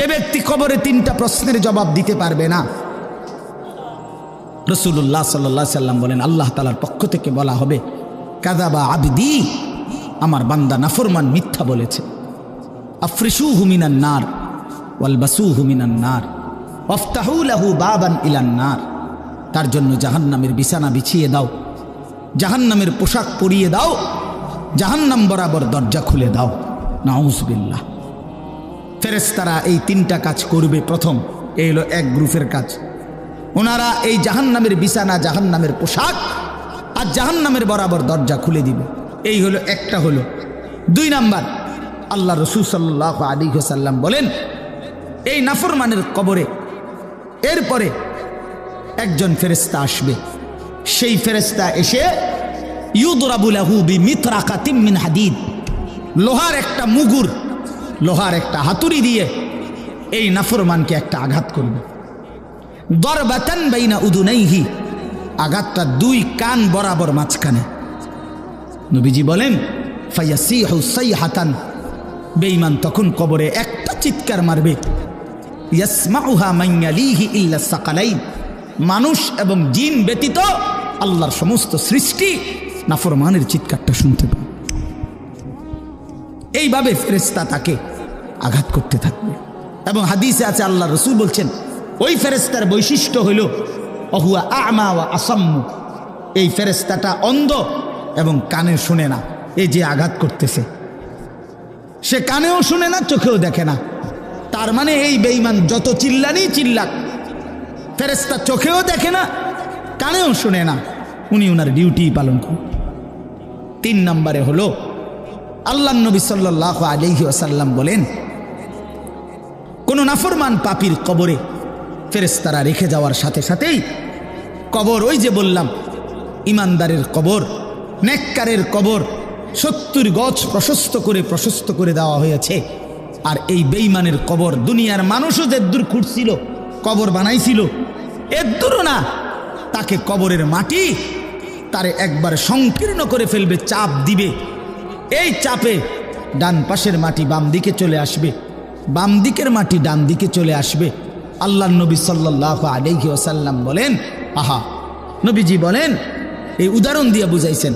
যে ব্যক্তি কবরে তিনটা প্রশ্নের জবাব দিতে পারবে না। রসুল্লাহ সাল্লাহ সাল্লাম বলেন, আল্লাহ তালার পক্ষ থেকে বলা হবে কাদাবা আবদি, আমার বান্দা নাফরমান মিথ্যা বলেছে। আফ্রিসু হুমিনান নার ওয়ালবাসু হুমিনান নার অফতাহুলাহু বাবান ইলান নার, তার জন্য জাহান্নামের বিছানা বিছিয়ে দাও, জাহান্নামের পোশাক পরিয়ে দাও, জাহান্নাম বরাবর দরজা খুলে দাও। নাউজবিল্লাহ। ফেরেস্তারা এই তিনটা কাজ করবে প্রথম। এই হলো এক গ্রুপের কাজ। ওনারা এই জাহান্নামের বিছানা জাহান্নামের পোশাক আর জাহান্নামের বরাবর দরজা খুলে দিবে। এই হলো একটা হলো। দুই নাম্বার, আল্লাহ রসুল সাল্লাহ আলী সাল্লাম বলেন, এই নাফরমানের কবরে এরপরে একজন ফেরেস্তা আসবে। সেই ফেরেস্তা এসে ইউদরাবুলাহু বি মিথরাকাতিম মিন হাদিদ, লোহার একটা মুগুর লোহার একটা হাতুড়ি দিয়ে এই নাফরমানকে একটা আঘাত করবে। দরবাতান বাইনা উদুনাইহি, আঘাতটা দুই কান বরাবর মাঝখানে। নবীজি বলেন ফাইয়াসি হুসাই হাতান বেঈমান তখন কবরে একটা চিৎকার মারবে। ইয়াসমাউহা মাইয়ালিহি ইল্লা সাকালাইন, মানুষ এবং জিন ব্যতীত আল্লাহর সমস্ত সৃষ্টি নাফরমানের চিৎকারটা শুনতে পাবে। এইভাবে ফেরেস্তা তাকে আঘাত করতে থাকবে। এবং হাদিসে আছে, আল্লাহ রসুল বলছেন, ওই ফেরেস্তার বৈশিষ্ট্য হইল, অহুয়া আমা ওয়া আসাম্মু। এই ফেরেস্তাটা অন্ধ এবং কানে শুনে না, এই যে আঘাত করতেছে। সে কানেও শুনে না, চোখেও দেখে না। তার মানে এই বেইমান যত চিল্লানি চিল্লাক ফেরেস্তা চোখেও দেখে না, কানেও শুনে না, উনি ওনার ডিউটি পালন করেন। তিন নম্বরে হলো আল্লাহ নবী সাল্লাহ আলহি আসাল্লাম বলেন, কোন নাফরমান পাপির কবরে ফেরেস্তারা রেখে যাওয়ার সাথে সাথেই কবর, ওই যে বললাম, ইমানদারের কবর, নেককারের কবর, সত্তর গছ প্রশস্ত করে প্রশস্ত করে দেওয়া হয়েছে। আর এই বেইমানের কবর দুনিয়ার মানুষও যে দূর খুঁড়ছিল, কবর বানাইছিল এদূরও না, তাকে কবরের মাটি তারে একবার সংকীর্ণ করে ফেলবে, চাপ দিবে। এই চাপে ডান পাশের মাটি বাম দিকে চলে আসবে। বাম দিকের মাটি ডান দিকে চলে আসবে। আল্লাহ নবী সাল্লাহ আলহি ওসাল্লাম বলেন, আহা, নবীজি বলেন, এই উদাহরণ দিয়ে বুঝাইছেন,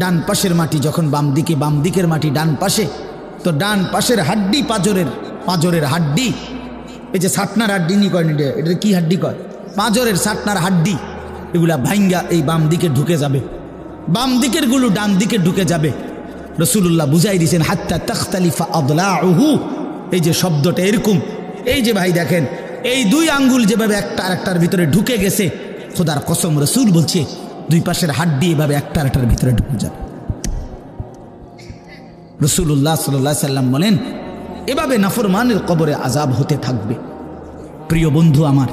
ডান পাশের মাটি যখন বাম দিকে, বাম দিকের মাটি ডান পাশে, তো ডান পাশের হাড্ডি পাজরের, পাঁজরের হাড্ডি, এই যে সাটনার হাড্ডি নি কয় এটা কি হাড্ডি কয়? পাঁজরের সাটনার হাড্ডি, এগুলা ভাইঙ্গা এই বাম দিকে ঢুকে যাবে। বাম দিকেরগুলো ডান দিকে ঢুকে যাবে। রসুল্লাহ বুঝাই দিয়েছেন, হাত্তা তখতালিফা আদলা এই যে শব্দটা এরকম, এই যে ভাই দেখেন, এই দুই আঙ্গুল যেভাবে একটা আরেকটার ভিতরে ঢুকে গেছে, খোদার কসম রসুল বলছে, দুই পাশের হাড্ডি এভাবে একটা আরেকটার ভিতরে ঢুকে যাবে। রসুল্লাহ সাল্লাহ সাল্লাম বলেন, এভাবে নাফরমানের কবরে আজাব হতে থাকবে। প্রিয় বন্ধু আমার,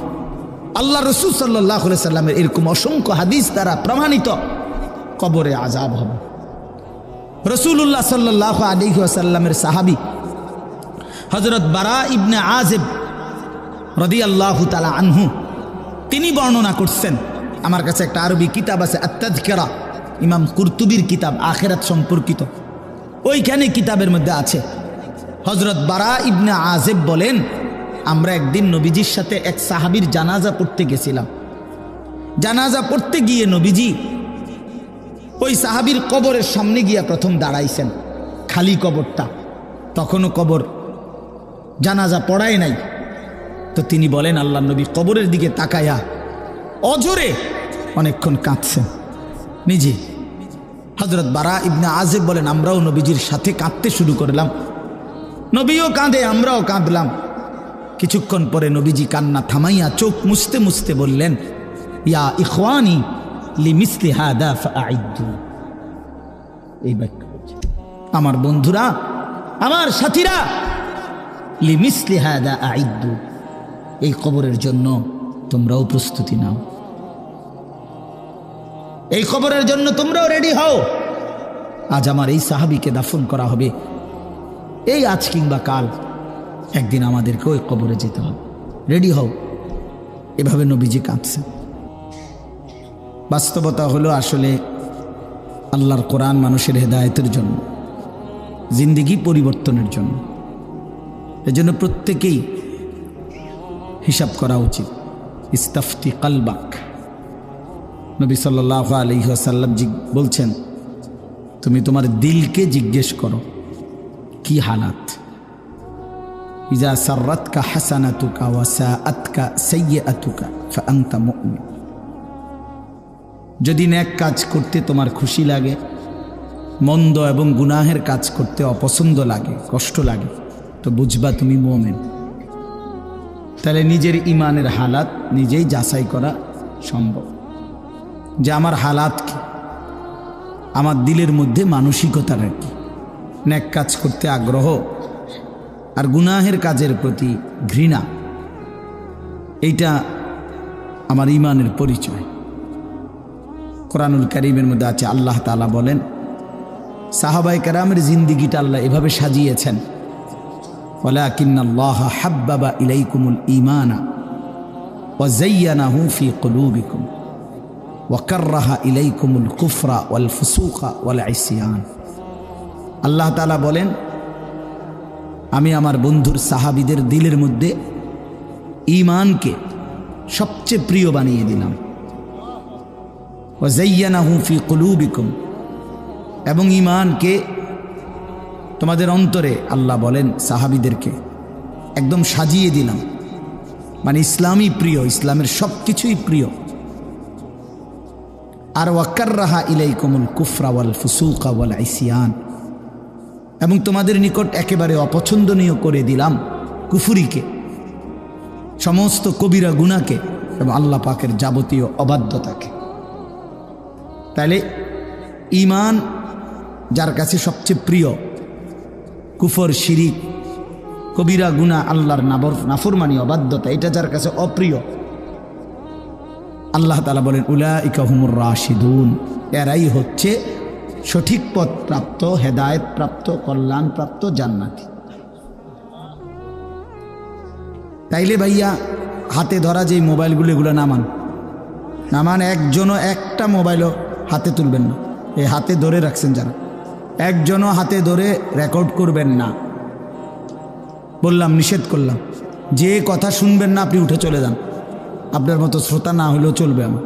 আল্লাহ রসুল সাল্লাহ সাল্লামের এরকম অসংখ্য হাদিস দ্বারা প্রমাণিত কবরে আজাব হবে। রসুল্লাহ সাল্লাহ আলী আসাল্লামের সাহাবি হজরত বারা ইবনে আজেব রদি আল্লাহ তালা আনহু, তিনি বর্ণনা করছেন, আমার কাছে একটা আরবি কিতাব আছে আত্মাধিকেরা ইমাম কুরতুবির কিতাব, আখেরাত সম্পর্কিত। ওইখানে কিতাবের মধ্যে আছে হজরত বারা ইবনে আজেব বলেন, আমরা একদিন নবীজির সাথে এক সাহাবির জানাজা পড়তে গেছিলাম। জানাজা পড়তে গিয়ে নবীজি ওই সাহাবির কবরের সামনে গিয়া প্রথম দাঁড়াইছেন, খালি কবরটা। তখনও কবর জানাজা পড়ায় নাই। তো তিনি বলেন, আল্লাহ নবী কবরের দিকে তাকায়া অজরে অনেকক্ষণ কাঁদছেন। নিজে হজরত বারা ইবনে আজেব বলেন, আমরাও নবীজির সাথে কাঁদতে শুরু করলাম। নবীও কাঁদে, আমরাও কাঁদলাম। কিছুক্ষণ পরে নবীজি কান্না থামাইয়া চোখ মুছতে মুছতে বললেন, ইয়া ইখওয়ানি আমার বন্ধুরা, আমার সাথীরা লি মিসলি হাদা আইদ্দু এই কবরের জন্য তোমরাও প্রস্তুতি নাও। এই খবরের জন্য তোমরাও রেডি হও। আজ আমার এই সাহাবিকে দাফন করা হবে। এই আজ কিংবা কাল একদিন আমাদেরকে ওই কবরে যেতে হবে। রেডি হও। এভাবে নবীজি কাঁদছে বাস্তবতা হলো আসলে আল্লাহর কোরআন মানুষের হেদায়তের জন্য, জিন্দিগি পরিবর্তনের জন্য। এজন্য প্রত্যেকেই হিসাব করা উচিত। ইস্তাফতি কালবাক। নবী সাল্লাহ আলহিহাসাল্লাম বলছেন, তুমি তোমার দিলকে জিজ্ঞেস করো, কি হালাত? ইজা সার্রাতকা হাসানাতুকা ওয়াসা আতকা সাইয়াতুকা ফাআনতা মুমিন। যদি ন্যাক কাজ করতে তোমার খুশি লাগে, মন্দ এবং গুনাহের কাজ করতে অপছন্দ লাগে, কষ্ট লাগে, তো বুঝবা তুমি মোমেন। তাহলে নিজের ইমানের হালাত নিজেই যাচাই করা সম্ভব। যে আমার হালাত কি? আমার দিলের মধ্যে মানসিকতাটা কি? ন্যাক কাজ করতে আগ্রহ আর গুনাহের কাজের প্রতি ঘৃণা, এইটা আমার ইমানের পরিচয়। কোরআনুল করিমের মধ্যে আছে, আল্লাহ তালা বলেন সাহাবাই কারামের জিন্দিগিটা আল্লাহ এভাবে সাজিয়েছেন। ওলাকিন্নাল্লাহ হাব্বাবা ইলাইকুমুল ইমানা ওয়াজাইয়ানাহু ফি কুলুবিকুম ওয়াকাররাহা ইলাইকুমুল কুফরা ওয়াল ফুসুখা ওয়াল আইসিয়ান আল্লাহ তালা বলেন, আমি আমার বন্ধুর সাহাবিদের দিলের মধ্যে ইমানকে সবচেয়ে প্রিয় বানিয়ে দিলাম। ওয়াজাইয়ানাহু ফি কুলুবিকুম। এবং ইমানকে তোমাদের অন্তরে আল্লাহ বলেন সাহাবিদেরকে একদম সাজিয়ে দিলাম। মানে ইসলামই প্রিয়, ইসলামের সব কিছুই প্রিয়। আর ওয়াক্কার রাহা ইলাইকুমুল কুফরা ওয়াল ফুসুকা ওয়াল আইসিয়ান এবং তোমাদের নিকট একেবারে অপছন্দনীয় করে দিলাম কুফুরিকে, সমস্ত কবিরা গুণাকে এবং আল্লাহ পাকের যাবতীয় অবাধ্যতাকে। তাহলে ইমান যার কাছে সবচেয়ে প্রিয়, কুফর, শিরিক, কবিরা গুনা আল্লাহর নাবর, নাফরমানি, অবাধ্যতা, এটা যার কাছে অপ্রিয়। আল্লাহ তালা বলেন উলা ইকাহুমুর রাশিদুন, এরাই হচ্ছে সঠিক পথ প্রাপ্ত, হেদায়ত প্রাপ্ত, কল্যাণ প্রাপ্ত, জান্নাতি। তাইলে ভাইয়া, হাতে ধরা যে মোবাইলগুলো, এগুলো নামান। নামান একজনও একটা মোবাইলও হাতে তুলবেন না। এই হাতে ধরে রাখছেন যারা। একজনও হাতে ধরে রেকর্ড করবেন না। বললাম, নিষেধ করলাম। যে কথা শুনবেন না, আপনি উঠে চলে যান। আপনার মতো শ্রোতা না হলেও চলবে আমার।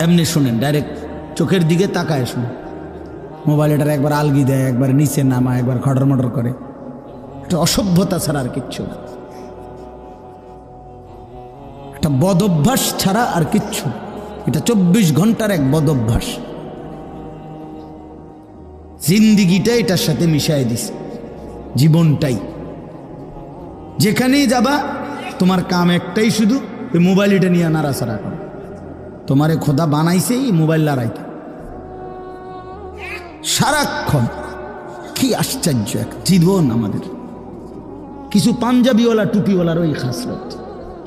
এমনি শুনেন ডাইরেক্ট চোখের দিকে তাকায় শুনে মোবাইল এটার একবার আলগি দেয়, একবার নিচে নামা একবার খটর মটর করে। এটা অসভ্যতা ছাড়া আর কিচ্ছু না। একটা বদ অভ্যাস ছাড়া আর কিচ্ছু এটা চব্বিশ ঘণ্টার এক বদ অভ্যাস জিন্দিগিটা এটার সাথে মিশাই দিস। জীবনটাই। যেখানেই যাবা, তোমার কাম একটাই শুধু ওই মোবাইল এটা নিয়ে নাড়াচাড়া করো। তোমারে খোদা বানাইছে এই মোবাইল লড়াইতে। সারাক্ষণ কি আশ্চর্য এক জীবন আমাদের। কিছু পাঞ্জাবিওয়ালা টুপিওয়ালার ওই খাসরত।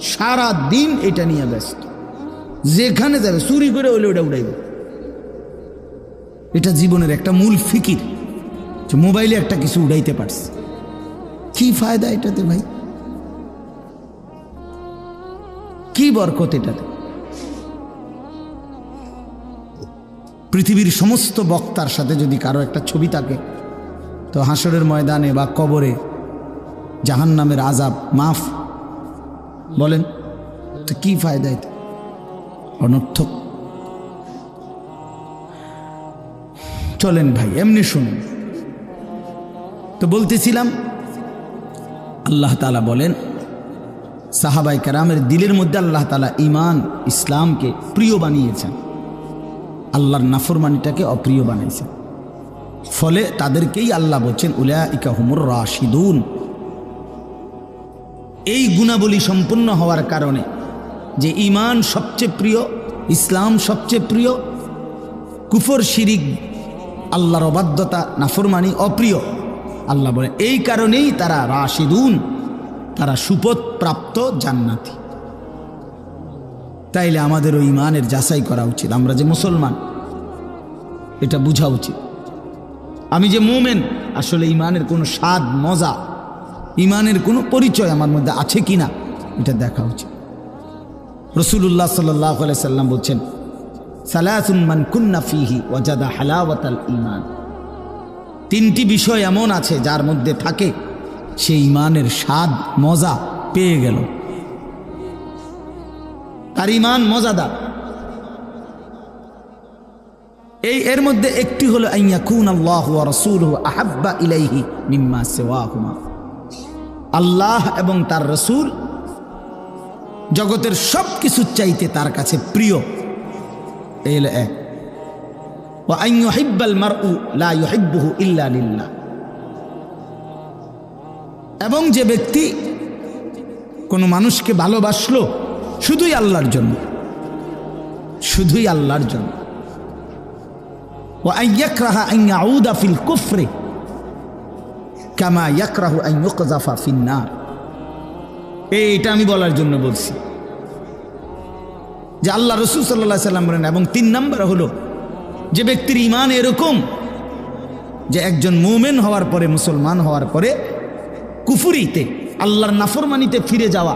সারা দিন এটা নিয়ে ব্যস্ত। যেখানে যাবে, চুরি করে হলে ওটা উড়াইবে। এটা জীবনের একটা মূল ফিকির যে মোবাইলে একটা কিছু উড়াইতে পারছে। কি ফায়দা এটাতে ভাই? কি বরকত এটাতে? পৃথিবীর সমস্ত বক্তার সাথে যদি কারও একটা ছবি থাকে, তো হাসরের ময়দানে বা কবরে জাহান নামের আজাব মাফ বলেন, তো কি ফায়দা এতে অনর্থক। চলেন ভাই, এমনি শুনুন। তো বলতেছিলাম, আল্লাহ তালা বলেন সাহাবাই কারামের দিলের মধ্যে আল্লাহ তালা ইমান ইসলামকে প্রিয় বানিয়েছেন। আল্লাহর নাফরমানিটাকে অপ্রিয় বানাইছেন। ফলে তাদেরকেই আল্লাহ বলছেন উলিয়া ইকা হুমুর রাশিদুন। এই গুণাবলী সম্পূর্ণ হওয়ার কারণে যে ইমান সবচেয়ে প্রিয়, ইসলাম সবচেয়ে প্রিয়, কুফর, শিরিক, আল্লাহর অবাধ্যতা, নাফরমানি অপ্রিয়। আল্লাহ বলে, এই কারণেই তারা রাশিদুন, তারা সুপথ প্রাপ্ত জান্নাতি। তাইলে আমাদের ওই ইমানের যাচাই করা উচিত, আমরা যে মুসলমান, এটা বোঝা উচিত। আমি যে মোমেন, আসলে ইমানের কোনো স্বাদ, মজা ইমানের কোনো পরিচয় আমার মধ্যে আছে কি না, এটা দেখা উচিত। রসুল্লাহ সাল্লাহ সাল্লাম বলছেন সালাসুম্মান কুন্না ওয়াজাদা ইমান তিনটি বিষয় এমন আছে যার মধ্যে থাকে, সেই ইমানের স্বাদ, মজা পেয়ে গেল। তার ইমান মজাদার। এই এর মধ্যে একটি হলো আইয়াকুন আল্লাহ ওয়া রাসূলুহু আহাব্বা ইলাইহি মিম্মা সিওয়াহুমা। আল্লাহ এবং তার রসুল জগতের সব কিছু চাইতে তার কাছে প্রিয়। এই এক। ইল্লা এবং যে ব্যক্তি কোনো মানুষকে ভালোবাসলো, শুধুই আল্লাহর জন্য। শুধুই আল্লাহর জন্য। ও আইয়াক রাহা আইয়া আউদা ফিল কুফরে। কামা ইয়াকরাহু আইনজাফা ফিন্না এটা আমি বলার জন্য বলছি। যে আল্লাহ রসুল সাল্লা সাল্লাম বলেন, এবং তিন নাম্বার হলো, যে ব্যক্তির ইমান এরকম, যে একজন মোমেন হওয়ার পরে, মুসলমান হওয়ার পরে, কুফুরিতে, আল্লাহর নাফরমানিতে ফিরে যাওয়া,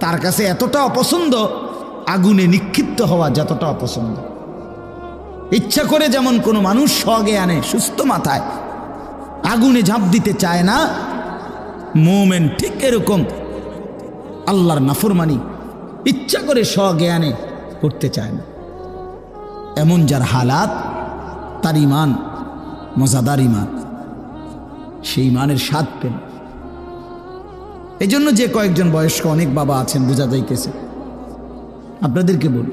তার কাছে এতটা অপছন্দ, আগুনে নিক্ষিপ্ত হওয়া যতটা অপছন্দ। ইচ্ছা করে যেমন কোনো মানুষ সগে আনে, সুস্থ মাথায় আগুনে ঝাঁপ দিতে চায় না। মোমেন ঠিক এরকম আল্লাহর নাফরমানি, ইচ্ছা করে স্বজ্ঞানে করতে চায় না। এমন যার হালাত, তার ইমান মজাদার ইমান সেই ইমানের স্বাদ পেন এই জন্য যে কয়েকজন বয়স্ক অনেক বাবা আছেন, বোঝা যাইতেছে। আপনাদেরকে বলি,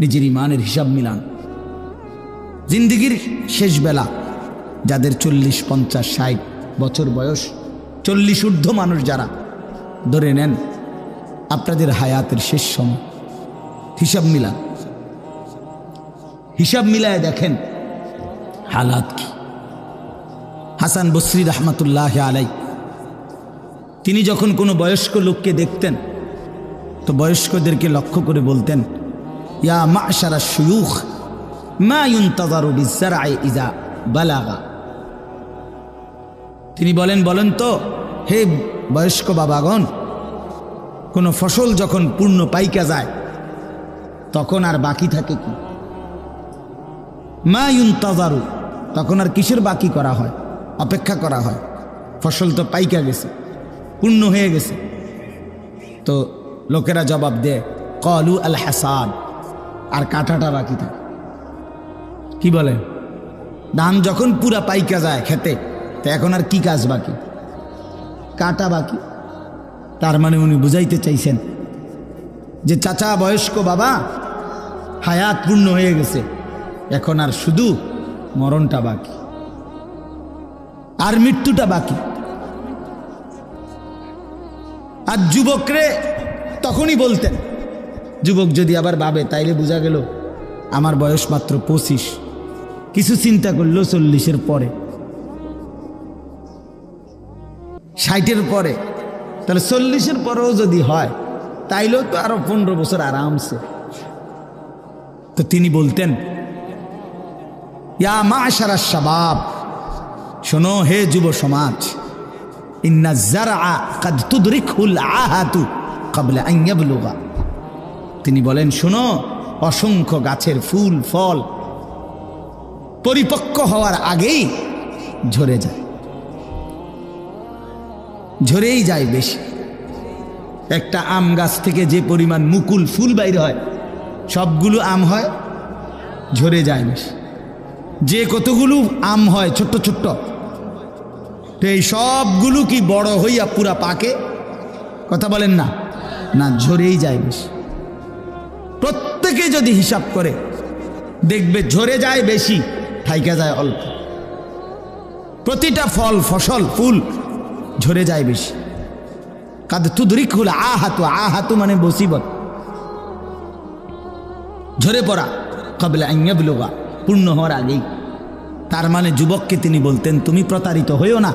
নিজের ইমানের হিসাব মিলান। জিন্দিগির শেষ বেলা যাদের চল্লিশ, পঞ্চাশ, ষাট বছর বয়স, চল্লিশ ঊর্ধ্ব মানুষ যারা, ধরে নেন আপনাদের হায়াতের শেষ সময়। হিসাব মিলা হিসাব মিলায় দেখেন হালাত কি। হাসান বসরি রহমতুল্লাহ আলাই তিনি যখন কোনো বয়স্ক লোককে দেখতেন, তো বয়স্কদেরকে লক্ষ্য করে বলতেন, ইয়া মা সারা সুয়ুখ মা ইউনতাজারু বিজ্জারাই ইজা বালাগা। তিনি বলেন বলেন তো, হে বয়স্ক বাবাগণ, কোনো ফসল যখন পূর্ণ পাইকা যায়, তখন আর বাকি থাকে কি? মা ইউনতাজারু তখন আর কিসের বাকি করা হয়? অপেক্ষা করা হয়। ফসল তো পাইকা গেছে, পূর্ণ হয়ে গেছে। তো লোকেরা জবাব দেয়, কলু আল হাসান, আর কাঁটাটা বাকি থাকে। কি বলে? ধান যখন পুরা পাইকা যায় খেতে তো এখন আর কি কাজ বাকি? কাটা বাকি? তার মানে উনি বুঝাইতে চাইছেন যে চাচা, বয়স্ক বাবা, হায়াত পূর্ণ হয়ে গেছে, এখন আর শুধু মরণটা বাকি, আর মৃত্যুটা বাকি। আর যুবকরে তখনই বলতেন, যুবক যদি আবার ভাবে, তাইলে বোঝা গেল আমার বয়স মাত্র পঁচিশ। কিছু চিন্তা করল চল্লিশের পরে। ষাটের পরে। তাহলে চল্লিশের পরেও যদি হয়, তাইলেও তো আরও পনেরো বছর আরামসে। তো তিনি বলতেন, ইয়া মা সারা শাবাব, শোনো হে যুব সমাজ তিনি বলেন, শোনো, অসংখ্য গাছের ফুল, ফল পরিপক্ক হওয়ার আগেই ঝরে যায়। ঝরেই যায় বেশি। একটা আম গাছ থেকে যে পরিমাণ মুকুল ফুল বাইর হয়, সবগুলো আম হয়, ঝরে যায় বেশি। যে কতগুলো আম হয়, ছোট্ট ছোট্ট তো এই সবগুলো কি বড় হইয়া পুরা পাকে? কথা বলেন না। না, ঝরেই যায় বেশি। প্রত্যেকে যদি হিসাব করে, দেখবে ঝরে যায় বেশি ঠাইকা যায় অল্প। প্রতিটা ফল, ফসল, ফুল ঝরে যায় বেশি। কাদ তুদরিক হল আহাতু আহাতু মানে বসিবত ঝরে পড়া, কবলে আইয়াবলুগা পূর্ণ হওয়ার আগেই। তার মানে যুবককে তিনি বলতেন, তুমি প্রতারিত হইও না।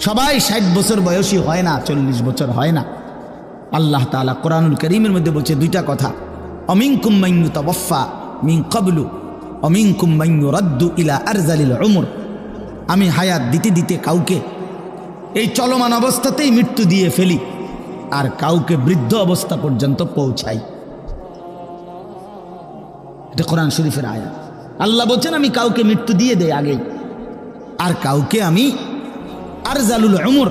সবাই ষাট বছর বয়সী হয় না, চল্লিশ বছর হয় না। আল্লাহ তালা কোরআনুল করিমের মধ্যে বলছে দুইটা কথা। অমিং কুম্মাইনু তবফা মিং কবলু অমিং কুম্মাইনু রদ্দু ইলা আরজালিল উমর। আমি হায়াত দিতে দিতে কাউকে এই চলমান অবস্থাতেই মৃত্যু দিয়ে ফেলি, আর কাউকে বৃদ্ধ অবস্থা পর্যন্ত পৌঁছাই। এটা কোরআন শরীফের আয়া আল্লাহ বলছেন, আমি কাউকে মৃত্যু দিয়ে দেই আগেই। আর কাউকে আমি আর জালুল অমর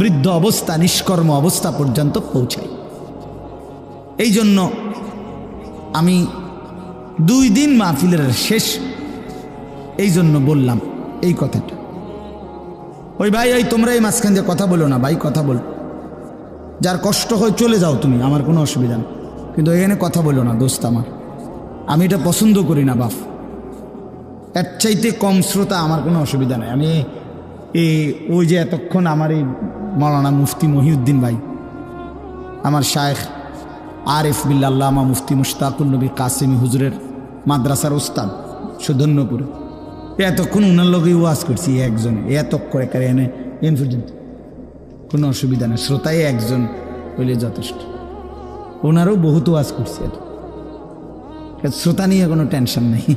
বৃদ্ধ অবস্থা, নিষ্কর্ম অবস্থা পর্যন্ত পৌঁছাই। এই জন্য আমি দুই দিন মাহফিলের শেষ এই জন্য বললাম এই কথাটা। ওই ভাই ওই তোমরা এই মাঝখান দিয়ে কথা বলো না, ভাই, কথা বল। যার কষ্ট হয় চলে যাও তুমি, আমার কোনো অসুবিধা নেই। কিন্তু এখানে কথা বলো না, দোস্ত আমার। আমি এটা পছন্দ করি না বাপ এর চাইতে কম শ্রোতা আমার কোনো অসুবিধা নেই। আমি এই, ওই যে এতক্ষণ আমার এই মৌলানা মুফতি মহিউদ্দিন ভাই, আমার শায়েখ আরিফ বিল্লাল্লামা মুফতি মুশতাকুল নবী কাসিমি হুজুরের মাদ্রাসার ওস্তাদ সুধন্যপুরে এতক্ষণ উনার লোকে ওয়াজ করছি একজন। এতক্ষণ একারে এনে এন পর্যন্ত কোনো অসুবিধা নেই, শ্রোতাই একজন হইলে যথেষ্ট। ওনারও বহুত ওয়াজ করছি আর শ্রোতা নিয়ে কোনো টেনশন নেই।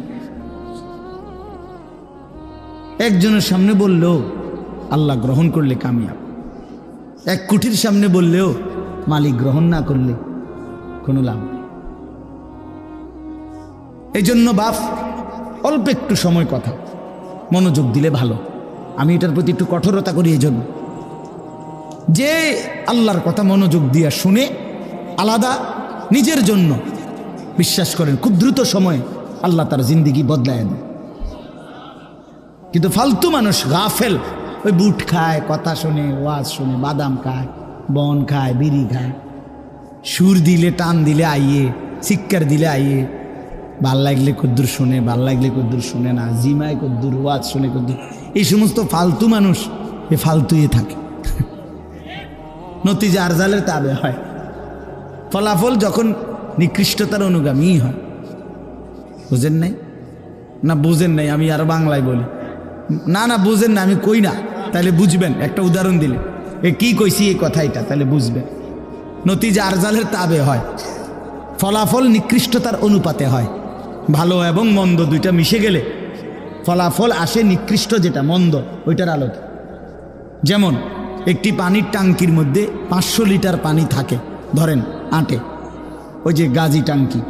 একজনের সামনে বললেও আল্লাহ গ্রহণ করলে কামিয়াব। এক কুঠির সামনে বললেও মালিক গ্রহণ না করলে কোনো লাভ নেই। এই জন্য বাপ অল্প একটু সময় কথা। মনোযোগ দিলে ভালো। আমি এটার প্রতি একটু কঠোরতা করি এই জন্য যে আল্লাহর কথা মনোযোগ দিয়া শুনে আলাদা নিজের জন্য বিশ্বাস করেন, খুব দ্রুত সময়ে আল্লাহ তার জিন্দিগি বদলায় দেয় কিন্তু ফালতু মানুষ গাফেল, ওই বুট খায়, কথা শোনে, ওয়াজ শোনে, বাদাম খায়, বন খায়, বিড়ি খায়। সুর দিলে টান দিলে আইয়ে শিক্ষার দিলে আইয়ে ভালো লাগলে কদ্দুর শোনে, ভালো লাগলে কদ্দুর শোনে না, জিমায় কদ্দুর, ওয়াজ শোনে কদ্দুর। এই সমস্ত ফালতু মানুষ এ ফালতুয়ে থাকে। নতিজা আরজালের তাবে হয়। ফলাফল যখন নিকৃষ্টতার অনুগামী হয়। বুঝেন নাই? না, বুঝেন নাই, আমি আর বাংলায় বলি। না না, বুঝেন না, আমি কই না, তাহলে বুঝবেন, একটা উদাহরণ দিলে এ কি কইছি এই কথাইটা তাহলে বুঝবেন। নতিজা আরজালের তাবে হয়। ফলাফল নিকৃষ্টতার অনুপাতে হয়। ভালো এবং মন্দ দুইটা মিশে গেলে ফলাফল আসে নিকৃষ্ট যেটা মন্দ, ওইটার আলোতে। যেমন, একটি পানির টাঙ্কির মধ্যে পাঁচশো লিটার পানি থাকে, ধরেন আটে। ওই যে গাজি টাঙ্কি।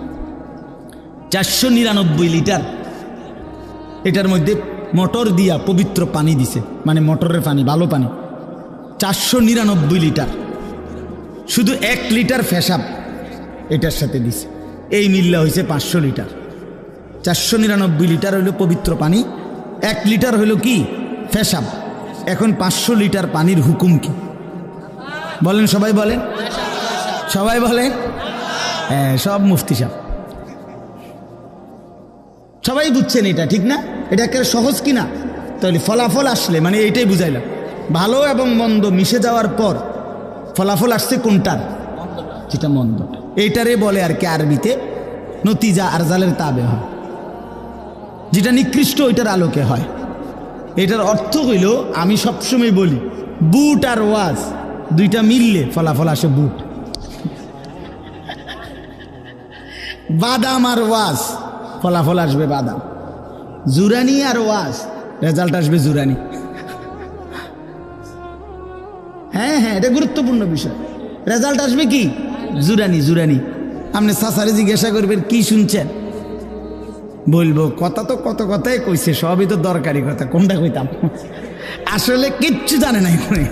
চারশো নিরানব্বই লিটার। এটার মধ্যে মোটর দিয়া পবিত্র পানি দিছে মানে মোটরের পানি, ভালো পানি। চারশো নিরানব্বই লিটার। শুধু এক লিটার ফেসাব এটার সাথে দিছে। এই মিল্লা হয়েছে পাঁচশো লিটার। চারশো নিরানব্বই লিটার হইল পবিত্র পানি এক লিটার হইল কি? ফেসাব। এখন পাঁচশো লিটার পানির হুকুম কি? বলেন সবাই বলেন। সবাই বলেন। হ্যাঁ সব মুফতি সাহেব। সবাই বুঝছেন এটা ঠিক না? এটা একেবারে সহজ কি না তাহলে ফলাফল আসলে মানে এইটাই বুঝাইলাম। ভালো এবং মন্দ মিশে যাওয়ার পর ফলাফল আসছে কোনটার? যেটা মন্দ। এইটারে বলে আর কি আরবিতে নতিজা আরজালের তাবে হয়। যেটা নিকৃষ্ট, ওইটার আলোকে হয়। এটার অর্থ হইল, আমি সবসময় বলি, বুট আর ওয়াজ, দুইটা মিললে ফলাফল আসে বুট। বাদাম আর ওয়াজ, ফলাফল আসবে বাদাম। জুরানি আর ওয়াজ, রেজাল্ট আসবে জুরানি। হ্যাঁ হ্যাঁ এটা গুরুত্বপূর্ণ বিষয়। রেজাল্ট আসবে কি? জুরানি জুরানি। আপনি সাসারে জিজ্ঞাসা করবেন, কি শুনছেন? বলব, কথা তো কত কথাই কইছে, সবই তো দরকারি কথা, কোনটা কইতাম? আসলে কিচ্ছু জানে নাই উনি।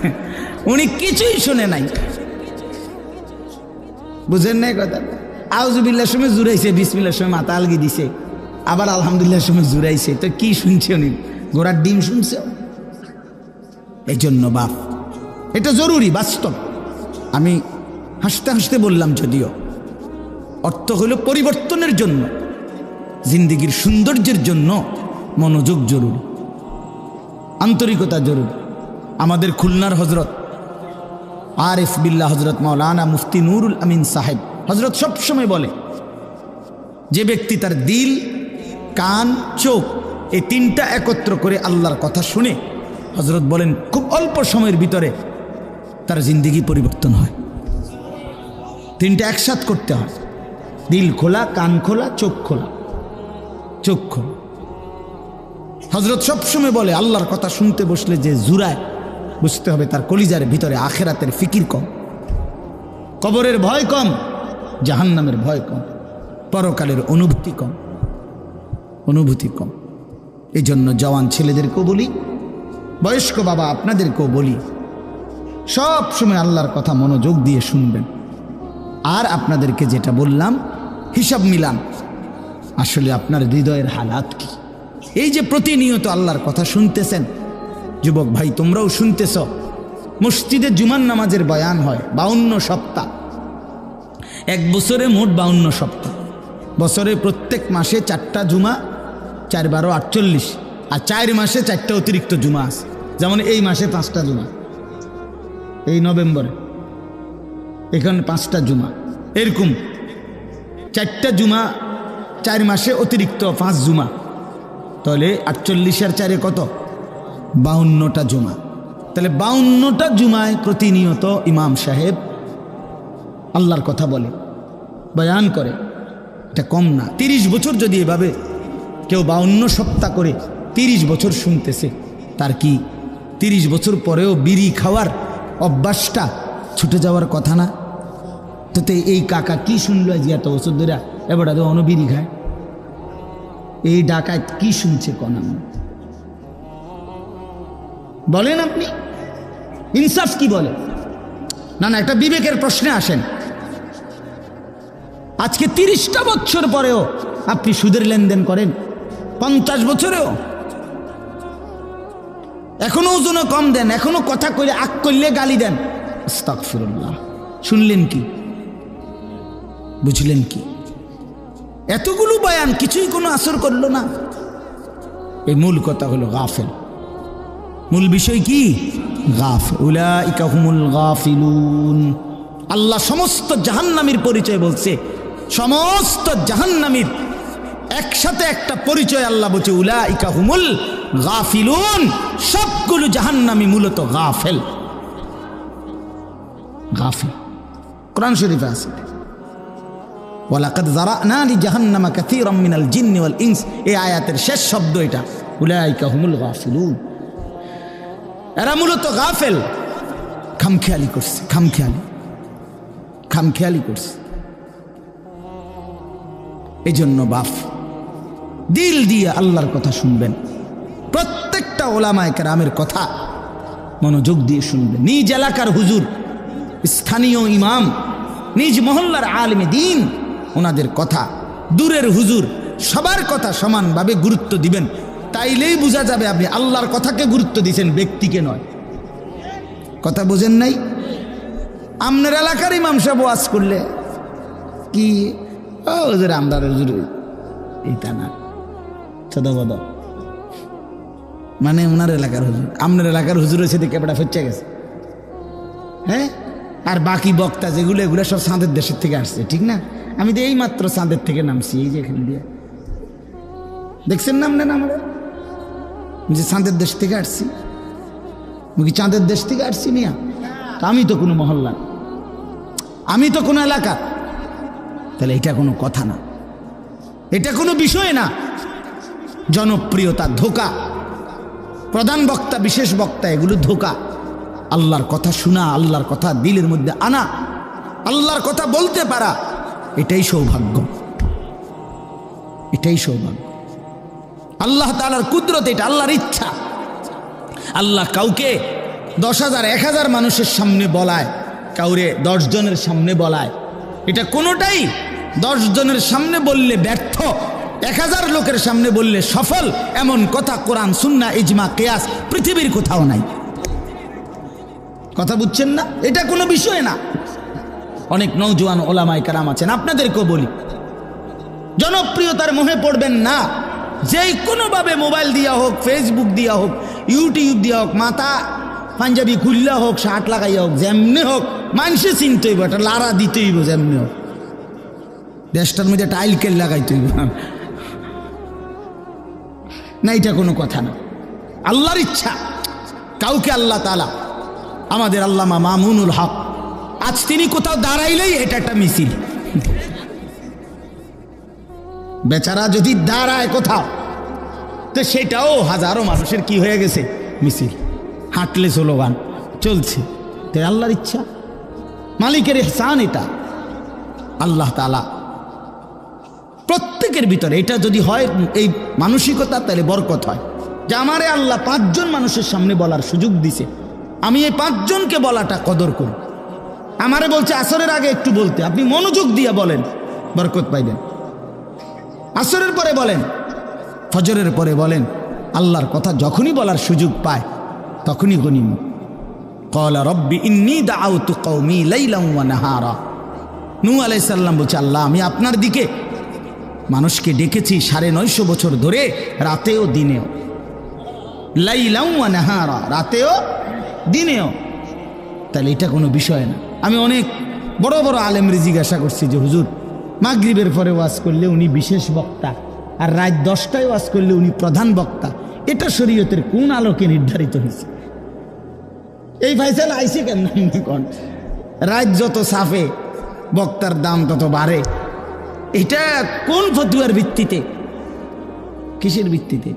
উনি কিছুই শুনে নাই। বুঝেন নাই কথা? আউজুবিল্লার সময় জুড়াইছে বিসমিল্লার সময় মাথা আলগি দিছে। আবার আলহামদুলিল্লাহ সময় জুড়াইছে। তো কি শুনছে উনি? গোড়ার ডিম শুনছে? এই জন্য বাপ, এটা জরুরি, বাস্তব। আমি হাসতে হাসতে বললাম যদিও, অর্থ হলো পরিবর্তনের জন্য। জিন্দিগির সৌন্দর্যের জন্য মনোযোগ জরুরি। আন্তরিকতা জরুরি। আমাদের খুলনার হজরত আরিফ বিল্লা হজরত মৌলানা মুফতি নুরুল আমিন সাহেব, হজরত সবসময় বলে, যে ব্যক্তি তার দিল, কান, চোখ এই তিনটা একত্র করে আল্লাহর কথা শুনে, হজরত বলেন, খুব অল্প সময়ের ভিতরে তার জিন্দিগি পরিবর্তন হয়। তিনটা একসাথ করতে হয়। দিল খোলা, কান খোলা, চোখ খোলা। খোলা হজরত সবসময় বলে, আল্লাহর কথা শুনতে বসলে যে জুরায় বুঝতে হবে তার কলিজার ভিতরে আখেরাতের ফিকির কম। কবরের ভয় কম, জাহান্নামের ভয় কম, পরকালের অনুভূতি কম অনুভূতি কম। এই জন্য জওয়ান ছেলেদেরকেও বলি, বয়স্ক বাবা আপনাদেরকেও বলি সব সময় আল্লাহর কথা মনোযোগ দিয়ে শুনবেন। আর আপনাদেরকে যেটা বললাম, হিসাব মিলান। আসলে আপনার হৃদয়ের হালাত কি? এই যে প্রতিনিয়ত আল্লাহর কথা শুনতেছেন, যুবক ভাই, তোমরাও শুনতেছ, মসজিদে জুমান নামাজের বয়ান হয়, বাউন্ন সপ্তাহ। এক বছরে মোট বাউন্ন সপ্তাহ। বছরে প্রত্যেক মাসে চারটা জুমা, চার বারো আটচল্লিশ, আর চার মাসে চারটা অতিরিক্ত জুমা আছে। যেমন এই মাসে পাঁচটা জুমা, এই নভেম্বরে। এখানে পাঁচটা জুমা। এরকম, চারটা জুমা চার মাসে অতিরিক্ত পাঁচ জুমা। তাহলে আটচল্লিশের চারে কত? বাউন্নটা জুমা। তাহলে বাউন্নটা জুমায় প্রতিনিয়ত ইমাম সাহেব আল্লাহর কথা বলে, বয়ান করে। এটা কম না, তিরিশ বছর যদি এভাবে কেউ বাউন্ন সপ্তাহ করে তিরিশ বছর শুনতেছে, তার কি তিরিশ বছর পরেও বিড়ি খাওয়ার অভ্যাসটা ছুটে যাওয়ার কথা না? তো এই কাকা কি শুনলো আজ এত বছর ধরে এবার তো অন বিড়ি খায়। এই ডাকায় কি শুনছে কনাম? বলেন আপনি। ইনসাফ কি বলে? না না, একটা বিবেকের প্রশ্নে আসেন। আজকে তিরিশটা বছর পরেও আপনি সুদের লেনদেন করেন। পঞ্চাশ বছরেও। এখনও ওজনও কম দেন, এখনও কথা কইলে আক করলে গালি দেন। শুনলেন কি? বুঝলেন কি? এতগুলো বয়ান কিছুই কোনো আসর করল না। এই মূল কথা হলো গাফেল। মূল বিষয় কি? গাফ, উলাইকা হুমুল গাফিলুন। আল্লাহ সমস্ত জাহান্নামীর পরিচয় বলছে। সমস্ত জাহান্নামীর একসাথে একটা পরিচয় আল্লাহ বলছে, উলাইকা হুমুল গাফিলুন। সবগুলো জাহান্নামী মূলত গাফেল। গাফিল। কোরআন শরীফে আছে। ওয়ালাকাদ জারানা লি জাহান্নামা কাসীরাম মিনাল জিন্নি ওয়াল ইনস। এই আয়াতের শেষ শব্দ এটা। উলাইকা হুমুল গাফিলুন। এরা মূলত গাফেল। খামখেয়ালি করছে, খামখেয়ালি। খামখেয়ালি করছে। এই জন্য বাফ। দিল দিয়ে আল্লাহর কথা শুনবেন। প্রত্যেকটা ওলামায় কেরামের কথা মনোযোগ দিয়ে শুনবেন। নিজ এলাকার হুজুর, স্থানীয় ইমাম, নিজ মহল্লার আলমে দিন ওনাদের কথা। দূরের হুজুর, সবার কথা সমানভাবে গুরুত্ব দিবেন। তাইলেই বোঝা যাবে আপনি আল্লাহর কথাকে গুরুত্ব দিয়েছেন ব্যক্তিকে নয়। কথা বোঝেন নাই? আপনার এলাকার ইমাম সাহেব ওয়াজ করলে কি? ও, হুজুর আমদার হুজুর এইটা না। সদাবদ মানে ওনার এলাকার হুজুর, আপনার এলাকার হুজুর হয়েছে দেখে ফেচ্ছে গেছে। হ্যাঁ? আর বাকি বক্তা যেগুলো, এগুলো সব চাঁদের দেশের থেকে আসছে, ঠিক না? আমি তো এই মাত্র চাঁদের থেকে নামছি, এই যে এখানে দিয়ে। দেখছেন নাম নেন আমরা যে চাঁদের দেশ থেকে আসছি। কি চাঁদের দেশ থেকে আসছি মিয়া? আমি তো কোনো মহল্লা আমি তো কোনো এলাকা। তাহলে এটা কোনো কথা না। এটা কোনো বিষয় না। জনপ্রিয়তা ধোকা। প্রধান বক্তা, বিশেষ বক্তা, এগুলো ধোকা। আল্লাহর কথা শোনা, আল্লাহর কথা দিলের মধ্যে আনা। আল্লাহর কথা বলতে পারা। এটাই সৌভাগ্য। এটাই সৌভাগ্য। আল্লাহ তালার কুদরত এটা, আল্লাহর ইচ্ছা। আল্লাহ কাউকে দশ হাজার, এক হাজার মানুষের সামনে বলায়, কাউরে জনের সামনে বলায়। এটা কোনোটাই জনের সামনে বললে ব্যর্থ, এক হাজার লোকের সামনে বললে সফল, এমন কথা কোরআন সুন্না ইজমা, কেয়াস পৃথিবীর কোথাও নাই। কথা বুঝছেন না? এটা কোনো বিষয় না। অনেক নৌজওয়ান ওলামাই কারাম আছেন, আপনাদেরকেও বলি, জনপ্রিয়তার মোহে পড়বেন না। যেই কোনোভাবে মোবাইল দিয়া হোক, ফেসবুক দিয়া হোক, ইউটিউব দিয়া হোক, মাথা পাঞ্জাবি খুললা হোক, শার্ট লাগাইয়া হোক, যেমনি হোক, মানুষে চিনতে হইব, একটা লারা দিতে হইব যেমনি হোক। দেশটার মধ্যে টাইল কেল লাগাইতে হইব। না, এটা কোনো কথা না। আল্লাহর ইচ্ছা, কাউকে আল্লাহ তালা আমাদের আল্লামা মামুনুল হক আজ তিনি কোথাও দাঁড়াইলেই এটা একটা মিছিল। বেচারা যদি দাঁড়ায় কোথাও, তো সেটাও হাজারো মানুষের কি হয়ে গেছে? মিছিল। হাঁটলে স্লোগান, চলছে। তাই আল্লাহর ইচ্ছা। মালিকের এহসান এটা। আল্লাহ তালা প্রত্যেকের ভিতরে এটা যদি হয়, এই মানসিকতা, তাহলে বরকত হয়। যে আমারে আল্লাহ পাঁচজন মানুষের সামনে বলার সুযোগ দিছে। আমি এই পাঁচজনকে বলাটা কদর করি। আমারে বলছে, আসরের আগে একটু বলতে। আপনি মনোযোগ দিয়ে বলেন, বরকত পাইবেন। আসরের পরে বলেন, ফজরের পরে বলেন, আল্লাহর কথা যখনই বলার সুযোগ পায়, তখনই গনিম কলা রব্বি ইন্নি দাউতু কওমি লাইলাম ওয়া নাহারা। নূ আলাইহিস সালাম বলছে, আল্লাহ, আমি আপনার দিকে মানুষকে ডেকেছি সাড়ে নয়শো বছর ধরে, রাতেও দিনেও। লাইলাম ওয়া নাহারা, রাতেও দিনেও। তাহলে এটা কোনো বিষয় না। আমি অনেক বড় বড় আলেমরে জিজ্ঞাসা করছি যে, হুজুর, মাগরিবের পরে ওয়াজ করলে উনি বিশেষ বক্তা আর রাত দশটায় ওয়াজ করলে উনি প্রধান বক্তা? এটা শরীয়তের কোন আলোকে নির্ধারিত হয়েছে? এই ফাইসাল আইসি কেন কোন রাত যত সাফে, বক্তার দাম তত বাড়ে। এটা কোন ফতুয়ার ভিত্তিতে? কিসের ভিত্তিতে?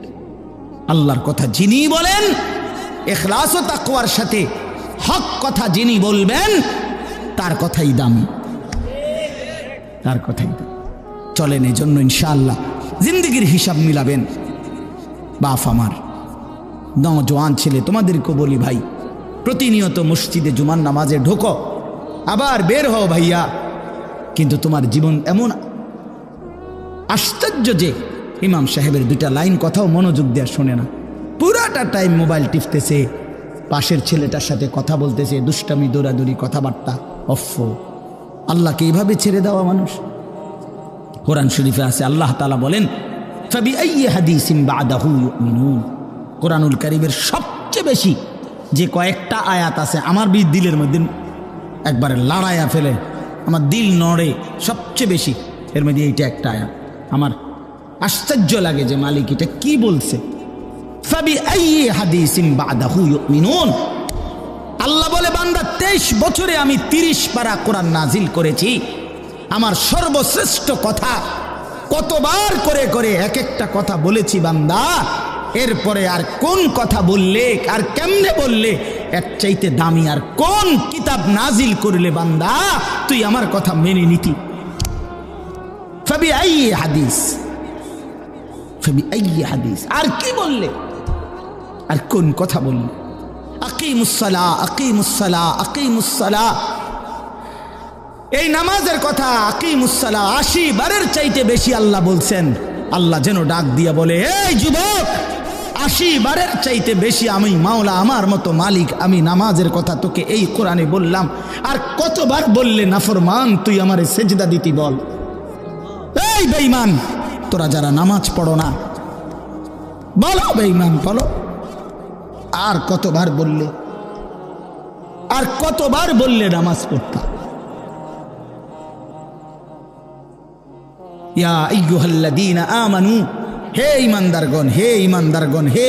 আল্লাহর কথা যিনি বলেন এখলাস ও তাকওয়ার সাথে হক কথা যিনি বলবেন তার কথাই দামি। তার কথাই দামি। চলেন এই জন্য ইনশাআল্লাহ জিন্দগির হিসাব মিলাবেন। বাপ আমার নজওয়ান ছেলে তোমাদেরকে বলি ভাই, প্রতিনিয়ত মসজিদে জুমার নামাজে ঢোকো, আবার বের হও ভাইয়া। কিন্তু তোমার জীবন এমন আশ্চর্য যে ইমাম সাহেবের দুইটা লাইন কথাও মনোযোগ দেওয়া শোনে না। পুরাটা টাইম মোবাইল টিপতেছে, পাশের ছেলেটার সাথে কথা বলতেছে, দুষ্টামি, দৌড়াদৌড়ি, কথাবার্তা। অফ। আল্লাহকে এইভাবে ছেড়ে দেওয়া মানুষ। কোরআন শরীফে আছে, আল্লাহ তালা বলেন ফাবি ইউমিনুন। কোরআনুল কারিমের সবচেয়ে বেশি যে কয়েকটা আয়াত আছে, আমার বি দিলের মধ্যে একবারে লড়াইয়া ফেলে, আমার দিল নড়ে সবচেয়ে বেশি, এর মধ্যে এইটা একটা আয়াত। আমার আশ্চর্য লাগে যে মালিক এটা কি বলছে? আল্লাহ বলে বান্দা তেইশ বছরে আমি তিরিশ পারা কোরআন নাজিল করেছি। আমার সর্বশ্রেষ্ঠ কথা কতবার করে করে এক একটা কথা বলেছি বান্দা। এরপরে আর কোন কথা বললে, আর কেমনে বললে, এর চাইতে দামি আর কোন কিতাব নাজিল করলে বান্দা, তুই আমার কথা মেনে নিতি। হাদিস হাদিস। আর কি বললে? আর কোন কথা বললে? আকিমুসলা আকিমুসলা এই নামাজের কথা আকিমুসলা আশি বারের চাইতে বেশি আল্লাহ বলছেন। আল্লাহ যেন ডাক দিয়া বলে, এই যুবক, আশি বারের চাইতে বেশি আমি মাওলা আমার মতো মালিক, আমি নামাজের কথা তোকে এই কোরআনে বললাম। আর কতবার বললে নাফরমান, তুই আমারে সেজদা দিতি বল। এই বেঈমান, তোরা যারা নামাজ পড়ো না, বলো বেঈমান, বলো। আর কতবার বললে? আর কতবার বললে নামাজ পড়তা আইয়ুহাল্লাযীনা আমানু, হে হে হে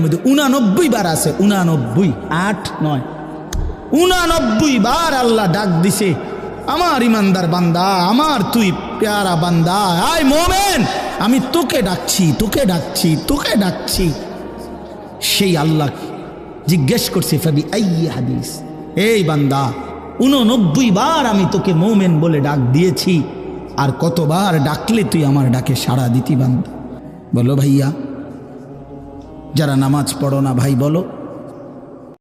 মধ্যে উনানব্বই বার আছে, উনানব্বই, আট, নয়। উনানব্বই বার আল্লাহ ডাক দিছে, আমার ইমানদার বান্দা, আমার তুই পেয়ারা বান্দা। আয় মোমেন, আমি তোকে ডাকছি তোকে ডাকছি তোকে ডাকছি। সেই আল্লাহ জিজ্ঞেস করছে, ফাবি আই হাদিস? এই বান্দা, উননব্বই বার আমি তোকে মোমেন বলে ডাক দিয়েছি, আর কতবার ডাকলে তুই আমার ডাকে সাড়া দিতি বান্দা। বলো ভাইয়া, যারা নামাজ পড়ো না ভাই, বলো।